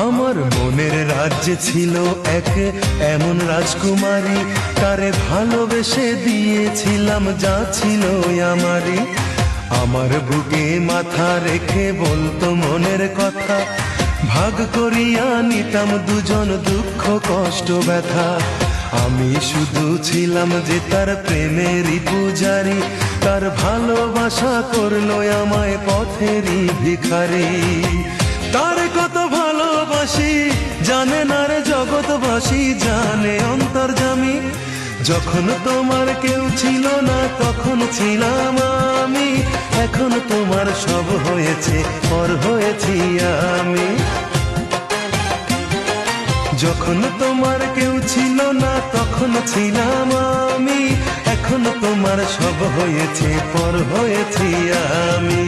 আমার মনের রাজ্যে ছিল এক, এমন রাজকুমারী তারে ভালোবেসে দিয়েছিলাম, যা ছিল আমারই। আমার বুকে মাথা রেখে বলতো মনের কথা, ভাগ করিয়া নিতাম দুজন দুঃখ, কষ্ট, ব্যথা। আমি শুধু ছিলাম যে তার প্রেমেরই পূজারি, তার ভালোবাসা করল আমায় পথেরই ভিখারি। তার কত রে জগৎবাসী জানে অন্তর্জামী যখন তোমার কেউ ছিল না, তখন ছিলাম আমি। এখন তোমার সব হয়েছে, পর হয়েছি আমি। যখন তোমার কেউ ছিল না, তখন ছিলাম আমি। এখন তোমার সব হয়েছে, পর হয়েছি আমি।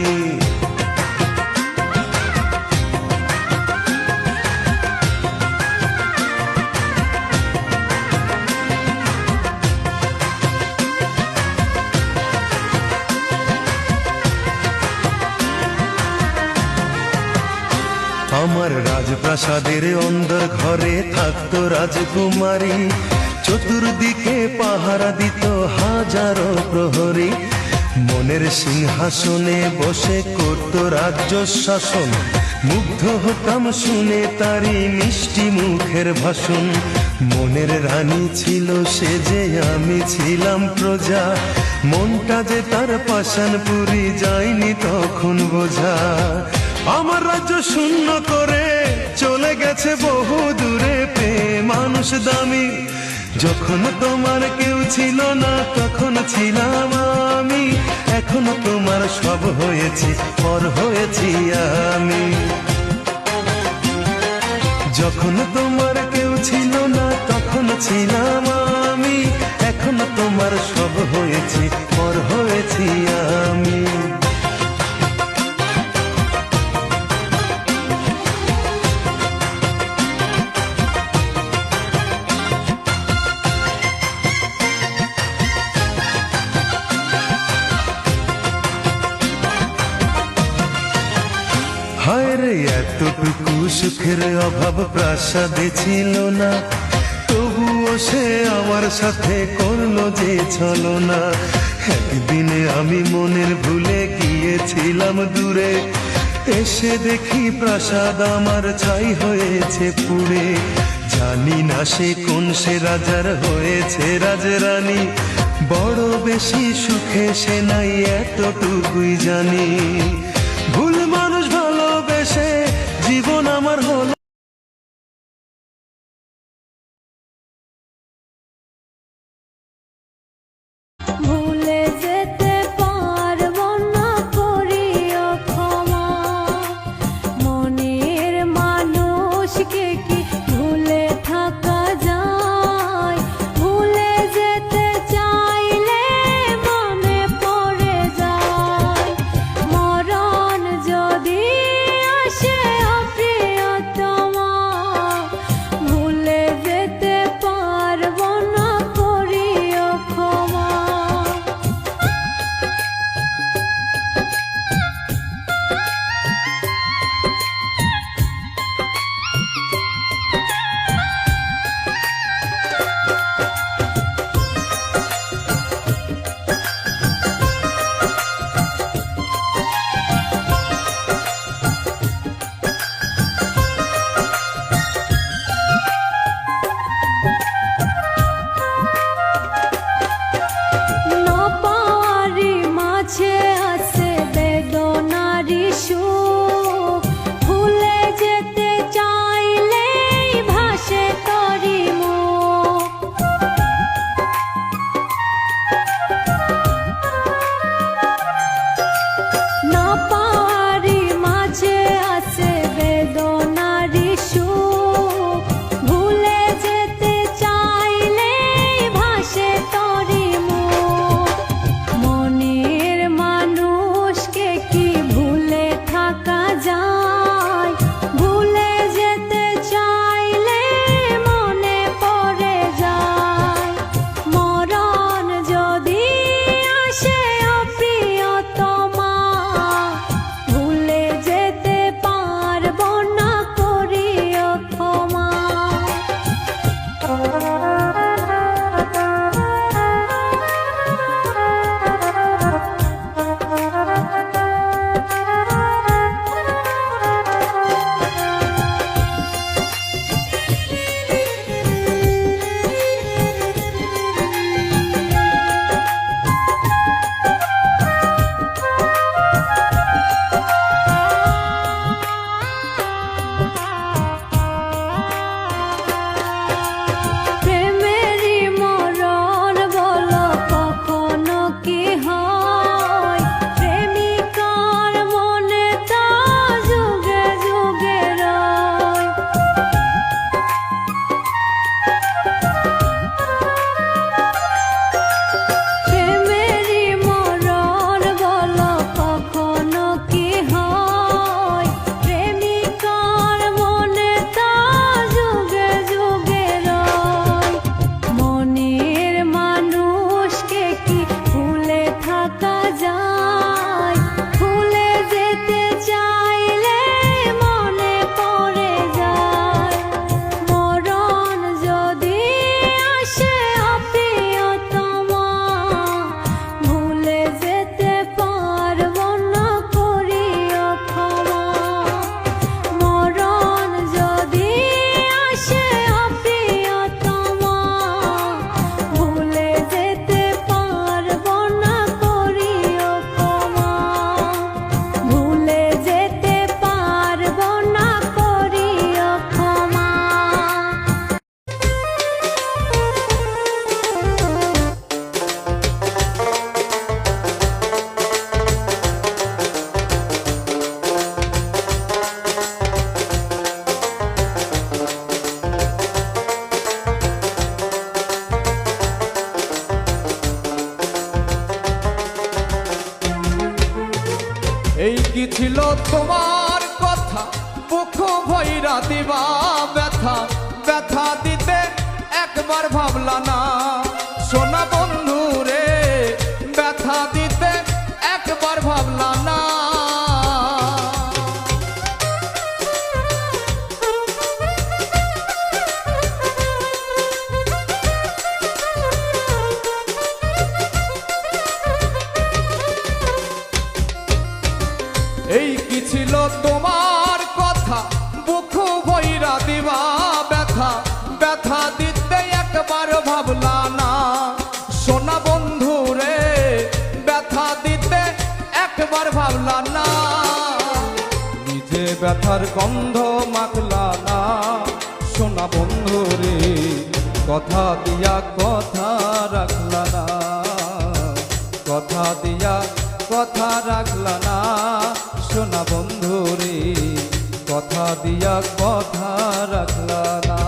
রাজপ্রাসাদের অন্দর ঘরে থাকতো রাজকুমারী। চতুর্দিকে পাহারা দিত হাজারো প্রহরী। মনের সিংহাসনে বসে করত রাজ্য শাসন। মুগ্ধ হতাম শুনে তারি মিষ্টি মুখের ভাষণ। মনের রানী ছিল সে যে আমি ছিলাম প্রজা। মনটা যে তার পাশান পুরি যায়নি তখন বোঝা। আমার রাজ্য শূন্য করে চলে গেছে বহু দূরে পে মানুষ দামি। যখন তোমার কেউ ছিল না, তখন ছিলাম আমি। এখন তোমার সব হয়েছে, পর হয়েছি আমি। যখন তোমার কেউ ছিল না, তখন ছিলাম আমি। এখন তোমার সব হয়েছে, পর হয়েছি আমি। সুখের অভাব প্রাসাদে ছিল না। তবুও সে আমার সাথে করল যে ছলো না একদিনে আমি মনের ভুলে গিয়েছিলাম দূরে। এসে দেখি প্রাসাদ আমার ছাই হয়েছে পুড়ে। জানি না সে কোন সে রাজার হয়েছে রাজরানী। বড় বেশি সুখে সে নাই এতটুকুই জানি। কি ছিল তোমার কথা? মুখ ভৈরা দিবা ব্যথা। ব্যথা দিতে একবার ভাবলা না। সোনা বন্ধু তোমার কথা। বুক ভৈরা দিবা ব্যথা। ব্যথা দিতে একবার ভাবলা না। সোনা বন্ধু রে, ব্যথা দিতে একবার ভাবলা না। নিজে ব্যথার গন্ধ মাখলা না। সোনা বন্ধু রে, কথা দিয়া কথা রাখলা না। কথা দিয়া কথা রাখলা না। সোনা বন্ধুরে কথা দিয়া কথা রাখলা না।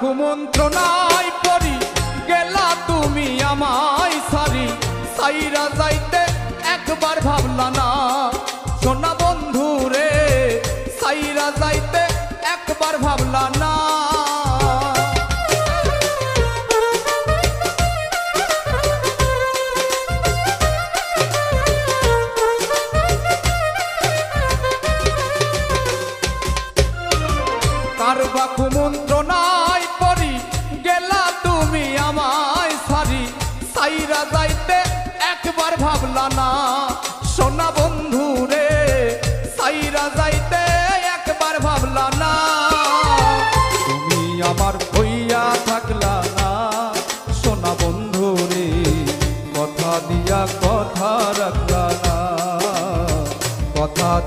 কুমন্ত্রণায় পড়ি গেলা তুমি আমায় সারি। সাইরা যাইতে একবার ভাবলা না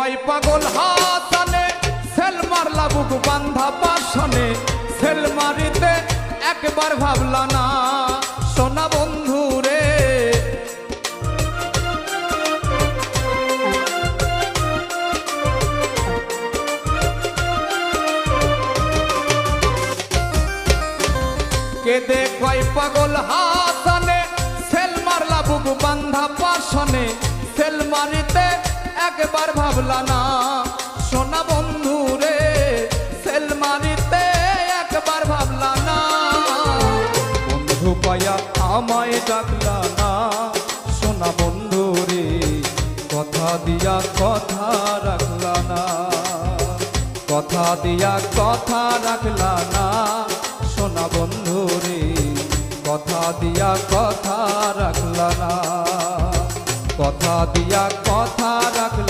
কয় পাগল হাসানে, সেল মারলা বুক বান্ধা পাশনে সেল মারিতে একবার ভাবলা না, সোনা বন্ধু রে। কেদে কয় পাগল হাসানে, সেল মারলা বুক বান্ধা পাশনে সেল মারিতে একবার ভাবলা না, সোনা বন্ধু রে সেল মারিতে একবার ভাবলা না। বন্ধু পায়া আমায় ডাকলা না, সোনা বন্ধু রে, কথা দিয়া কথা রাখলা না। কথা দিয়া কথা রাখলা না, সোনা বন্ধু রে, কথা দিয়া কথা রাখলা না। কথা দিয়া কথা রাখলা